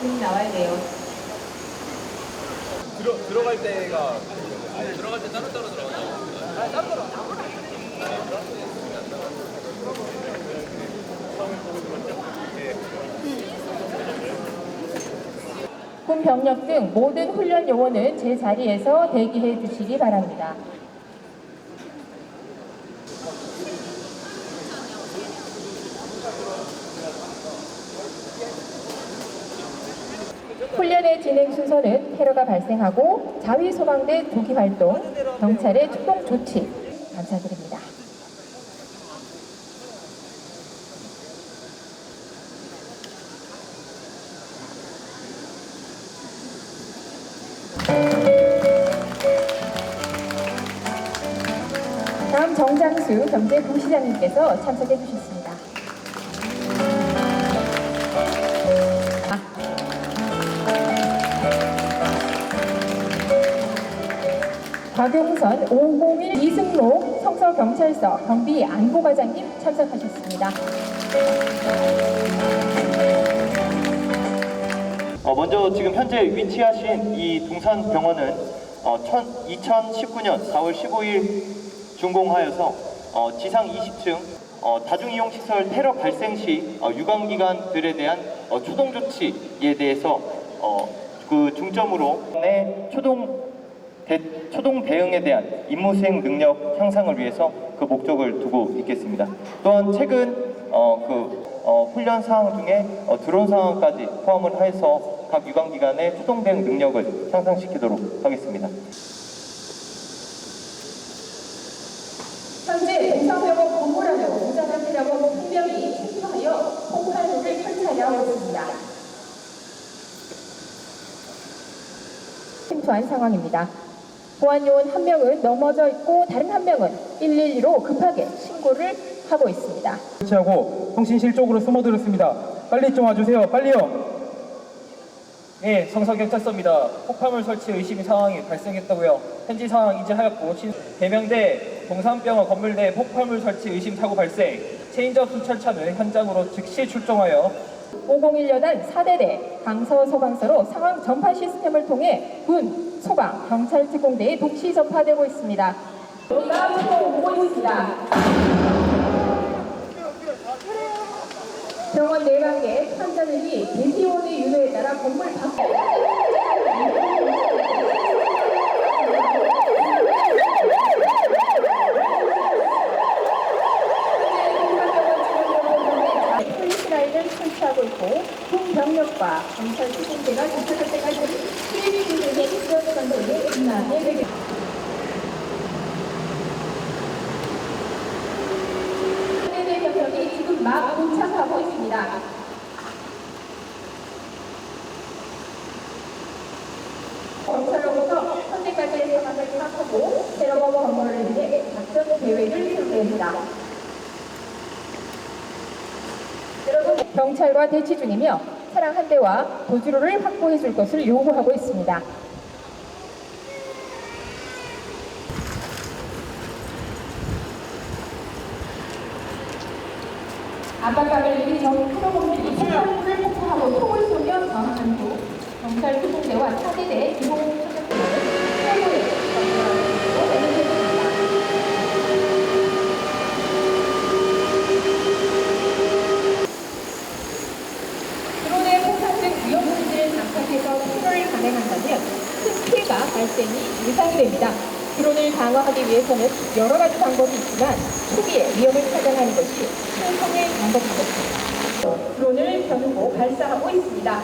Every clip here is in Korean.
풍향 나와야 돼요. 들어 들어갈 때가 아니 들어갈 때 따로 따로 들어가죠. 군 병력 등 모든 훈련 요원은 제 자리에서 대기해 주시기 바랍니다. 훈련의 진행 순서는 테러가 발생하고 자위 소방대 조기 활동, 경찰의 출동 조치. 감사드립니다. 다음 정장수 경제부시장님께서 참석해 주셨습니다. 박용선 501 이승록 성서경찰서 경비 안보과장님 참석하셨습니다. 어, 먼저 지금 현재 위치하신 이 동산병원은 어, 2019년 4월 15일 준공하여서 어, 지상 20층 어, 다중이용시설 테러 발생 시 어, 유관기관들에 대한 어, 초동 조치에 대해서 어, 그 중점으로 내 초동 대, 초동 대응에 대한 임무 수행 능력 향상을 위해서 그 목적을 두고 있겠습니다. 또한 최근 어, 그 어, 훈련 사항 중에 어, 드론 상황까지 포함을 해서 각 유관 기관의 초동 대응 능력을 향상시키도록 하겠습니다. 현재 동상병원 건물안으로 무장한이라고 분명히 침투하여 폭발물을 설치하려 하고 있습니다. 침투한 상황입니다. 보안요원 한 명은 넘어져 있고 다른 한 명은 112로 급하게 신고를 하고 있습니다. 설치하고 통신실 쪽으로 숨어들었습니다. 빨리 좀 와주세요. 빨리요. 네, 성서경찰서입니다. 폭발물 설치 의심 상황이 발생했다고요. 현지 상황 인지하였고 신- 대명대 동산병원 건물 내 폭발물 설치 의심 사고 발생. 체인지업 수철차는 현장으로 즉시 출동하여 501 여단 4대대 강서 소방서로 상황 전파 시스템을 통해 군, 소방, 경찰 특공대에 동시 전파되고 있습니다. 우리가 오고 있습니다. 병원 내각에 환자들이 대피원의 유도에 따라 건물 밖폴리스라인을 설치하고 있고 군 병력과 경찰 특공대가 도착할 때까지 분들의 인력 건설에 임하게 되겠습니다. 지금 막 도착하고 있습니다. 경찰로부터 현재까지의 상황을 파악하고 테러범 건물을 위해 작전 계획을 설계합니다. 여러분, 경찰과 대치 중이며 차량 한 대와 도주로를 확보해 줄 것을 요구하고 있습니다. 압박감을 이미 전 테러범들이 폭발물을 폭파하고 총을 쏘며 저항한 후 경찰 특공대와 차대대 기동 초격대를 최고의 전투하고 내놓겠습니다. 부과하기 위해서는 여러 가지 방법이 있지만 초기에 위험을 차단하는 것이 최선의 방법이겠습니다. 드론을 겨누고 발사하고 있습니다.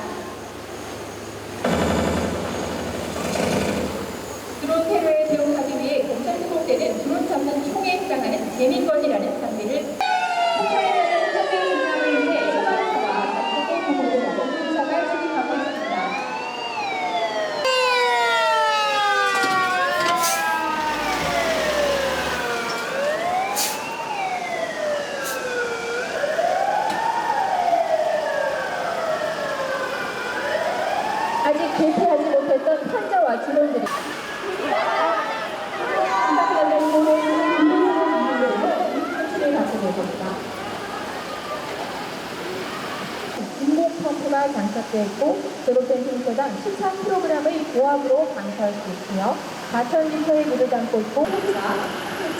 드론 테러에 대응하기 위해 검찰 특공대는 드론 잡는 총에 해당하는 재민건이라는 장비를 아직 개최하지 못했던 환자와 직원들이 인공펌프가 장착되어 있고 졸업생 쉼터당 13kg의 고압으로 방사할 수 있으며 4,000리터의 물을 담고 있고 차,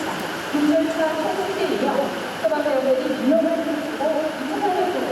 차, 운전차 소속되며 소방관들이 인원을 쓰고 2,800kg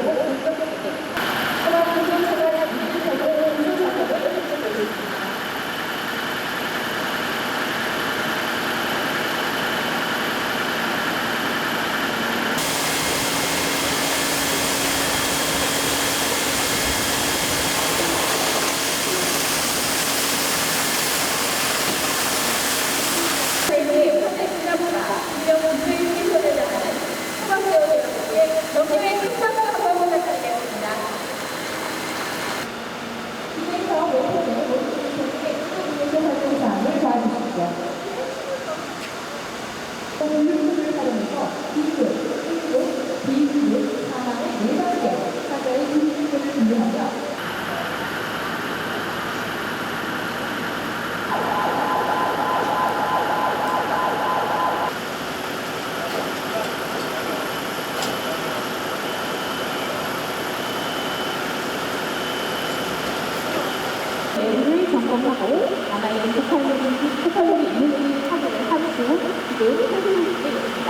점검하고 남아있는 폭발물인지 폭발물이 있는지 확인을 하는 중 지금 해주고 있습니다.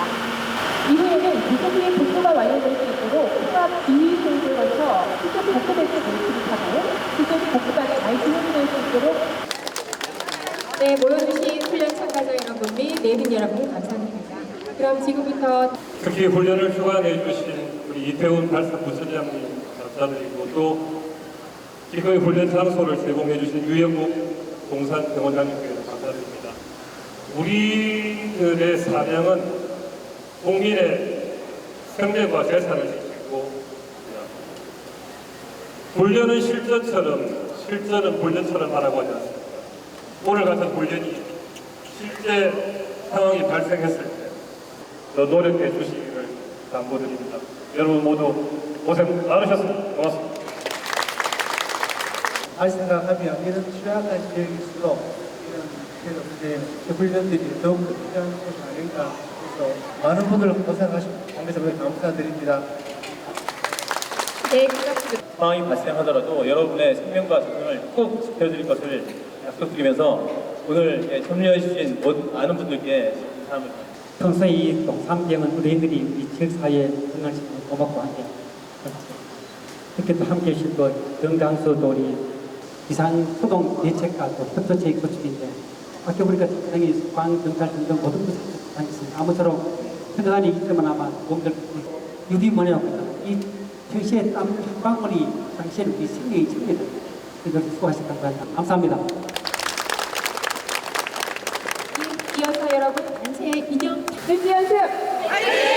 이후에는 구조부의 복구가 완료될 수 있도록 통합 비위 소를 거쳐 수조 복구벨트 모집하고 수조 복구방에 잘 진행될 수 있도록 네, 모여주신 훈련 참가자 여러분 및 내빈 여러분 감사드립니다. 그럼 지금부터 특히 훈련을 휴관해 주신 우리 이태훈 발사 부처장님 감사드리고 또 기꺼이 훈련 장소를 제공해 주신 유영국 동산병원장님께도 감사드립니다. 우리들의 사명은 국민의 생명과 재산을 지키고 훈련은 실전처럼 실전은 훈련처럼 하라고 하지 않습니까? 오늘 같은 훈련이 실제 상황이 발생했을 때 더 노력해 주시기를 당부드립니다. 여러분 모두 고생 많으셨습니다. 고맙습니다. 잘 생각하면 이런 취약한 지역일수록 이런 이제 훈련들이 더욱 필요한 것이 아닌가 해서 많은 분들 고생하시고 정말 감사드립니다. 네, 부탁드립니다. 상황이 발생하더라도 여러분의 생명과 생명을 꼭 지켜드릴 것을 약속드리면서 오늘 예, 참여해 주신 모든 많은 분들께 감사합니다. 평소에 이 동삼병은 우리들이 우리 지역 사회에 건강식으로 고맙고 한데 이렇게 또 함께 정강수도 우리 비상 소동 대책과 또 협조체의 구축인데 아까 보니까 굉장히 광, 경찰 등등 모든 것을 다녔습니다. 아무쪼록 편안한 얘기 때문에 아마 몸들 유리 뭐냐고 이 평시에 땀한 방울이 당시에는 우리 생명이 챙겨다. 그래서 수고하셨다고 합니다. 감사합니다. 이어서 여러분 단체의 기념 준비하세요.